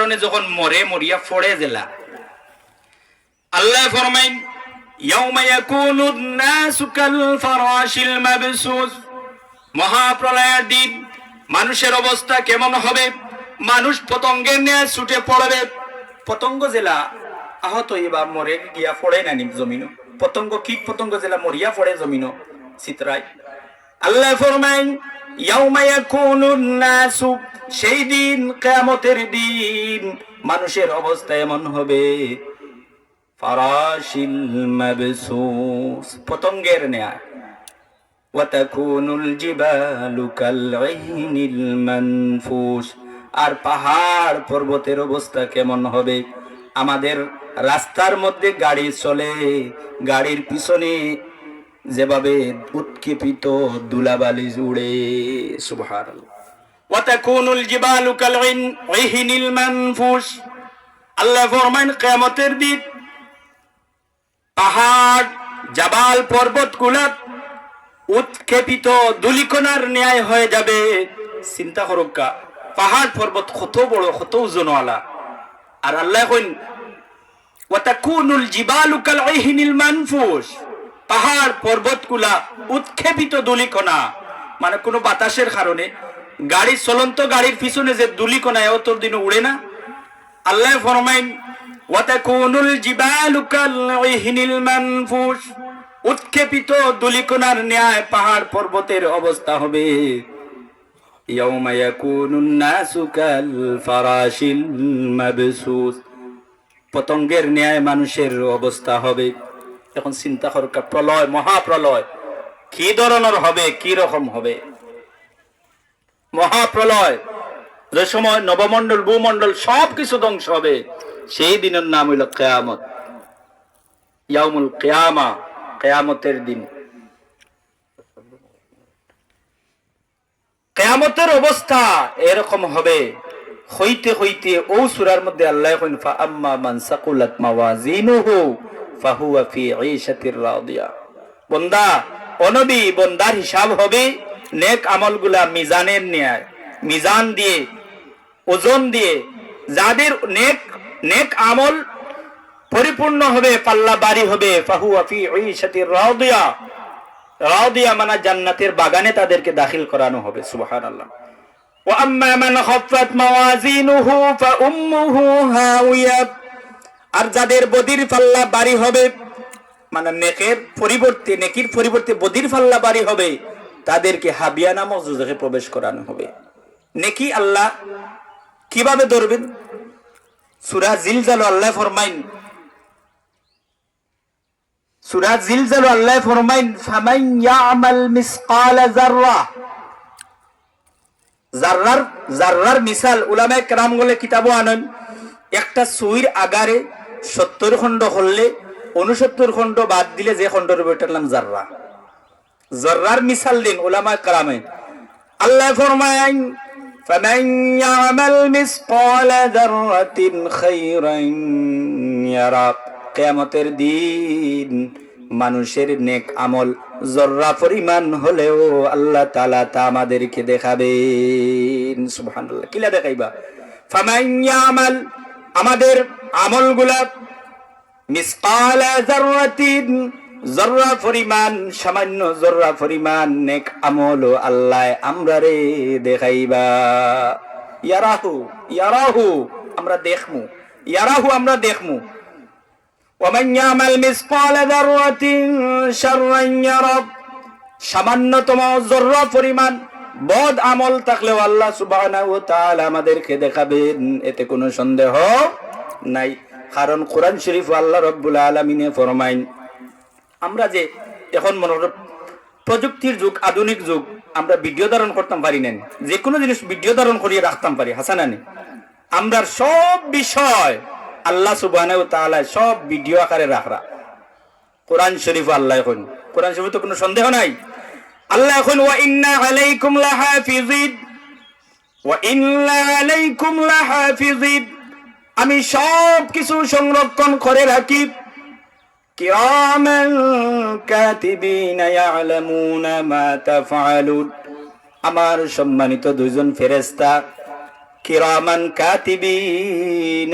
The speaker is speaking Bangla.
কারণে যখন মরে, মরিয়া ফড়ে জেলা। আল্লাহ ফরমাইন মহাপ্রলয়ের দিন, মানুষের অবস্থা কেমন হবে? মানুষ পতঙ্গের নিয়ে ছুটে পড়বে। পতঙ্গ জেলা, আহত এবার মরে গিয়া পড়ে নানি জমিন পতঙ্গ কীট পতঙ্গ জেলা, মরিয়া পড়ে জমিন চিত্রায়। আল্লাহ ফরমাইন সেই দিন কেমতের দিন মানুষের অবস্থা এমন হবে। পতঙ্গের ন্যায় আর পাহাড় পর্বতের অবস্থা কেমন হবে? আমাদের রাস্তার মধ্যে গাড়ি চলে, গাড়ির পিছনে যেভাবে উৎক্ষেপিত দুলাবালি জুড়ে সুভার ওয়াতাকুনুল জিবালু কাল ইহিনিল মানফুস। আল্লাহ ফরমান কিয়ামতের দিন পাহাড়, জাবাল পর্বত গুলাত উৎক্ষেপিত দুলিকোনার ন্যায় হয়ে যাবে। চিন্তা করক্কা পাহাড় পর্বত কত বড়, কত ওজনওয়ালা আর আল্লাহ কইন, ওয়াতাকুনুল জিবালু কাল ইহিনিল মানফুস। পাহাড় পর্বতগুলা উৎক্ষেপিত দুলিকণা মানে কোনো বাতাসের কারণে। গাড়ি, চলন্ত গাড়ির পিছনে যে দুলিকণা এত দিন উড়ে না। আল্লাহ ফরমাইন, ওয়াতাকুনুল জিবালু কাল আইহিনিল মানফুস। উৎক্ষেপিত দুলিকোনার ন্যায় পাহাড় পর্বতের অবস্থা হবে। ইয়াউমা ইয়াকুনুন নাসু কাল ফারাশিল পতঙ্গের ন্যায় মানুষের অবস্থা হবে। এখন চিন্তা করকা প্রলয়, মহাপ্রলয়, কি ধরনের হবে, কি রকম হবে? মহাপ্রলয়, যে সময় নবমণ্ডল, ভূমণ্ডল সব কিছু ধ্বংস হবে, সেই দিনের নাম হইল কেয়ামত। ইয়াউমুল কেয়ামা, কেয়ামতের দিন। কেয়ামতের অবস্থা এরকম হবে, হইতে হইতে ও সুরার মধ্যে আল্লাহ আম্মা মান সাকুলাত মাওয়াজিনুহু ফি বন্দা বন্দার হিসাব হবে নেক আমলগুলা মিজানের ন্যায়। মিজান দিয়ে, ওজন দিয়ে, যাদের নেক নেক আমল পরিপূর্ণ হবে পাল্লা বাড়ি হবে ফি মানে জান্নাতের বাগানে তাদেরকে দাখিল করানো হবে, সুবহানাল্লাহ। আম্মা মান মাওয়াজিনুহু ফাউম্মুহু হাওিয়া আর যাদের বদির পাল্লা বাড়ি হবে মানে নেকের পরিবর্তে, নেকির পরিবর্তে বদির পাল্লা বাড়ি হবে, তাদেরকে হাবিয়া নামক প্রবেশ করানো হবে। নেকি আল্লাহ কীভাবে ধরবেন? সূরা আল্লাহ ফরমাইন, সূরা জিলজাল আল্লাহ ফরমাইন, ফামান ইয়ামাল মিসকালা যাররা। জাররার জাররার মিসাল উলামায়ে কেরাম বলে কিতাবও আনেন, একটা সুইর আগারে সত্তর খণ্ড হলে উনসত্তর খণ্ড বাদ দিলে যে খণ্ডর ওইটার নাম জাররা জাররার মিসাল দিন উলামায়ে কেরামে আল্লাহ ফরমাইন فمن يعمل مثقال ذرة خيرا يرى কেয়ামতের দিন মানুষের নেক আমল জর্রা পরিমাণ হলেও আল্লাহ তালা তা আমাদেরকে দেখাবেন সুবহানাল্লাহ কিলা দেখাইবা ফামাইয়া আমাল আমাদের আমলগুলা মিসকালা জাররাতিন জর্রা পরিমাণ সামান্য জর্রা পরিমাণ নেক আমল আল্লাহ আমরা রে দেখাইবা ইয়ারাহু ইয়ারাহু আমরা দেখমু ইয়ারাহু আমরা দেখমু ومن يعمل مثقال ذرة شرا يره সামান্যতম জর্রা পরিমাণ বদ আমল থাকলেও আল্লাহ সুবহানাহু ওয়া তাআলা আমাদেরকে দেখাবেন এতে কোনো সন্দেহ নাই। কারণ কোরআন শরীফ আল্লাহ রব্বুল আলামিনে ফরমাইন, আমরা যে এখন মনে প্রযুক্তির যুগ, আধুনিক যুগ, আমরা ভিডিও ধারণ করতাম পারি না যে কোনো জিনিস ভিডিও ধারণ করিয়ে রাখতাম পারি হাসানানি আমরা সব বিষয় আল্লাহ তাআলা সব ভিডিও আকারে রাখরা। কোরআন শরীফ আল্লাহ এখন। কোরআন শরীফ তো কোনো সন্দেহ নাই। আল্লাহ এখন, ওয়া ইন্না আলাইকুম লাহাফিজিন ওয়া ইন্না আলাইকুম লাহাফিজিন আমি সব কিছু সংরক্ষণ করে রাখি। আমার সম্মানিত দুজন ফেরেস্তা কিরামান কাতিবিন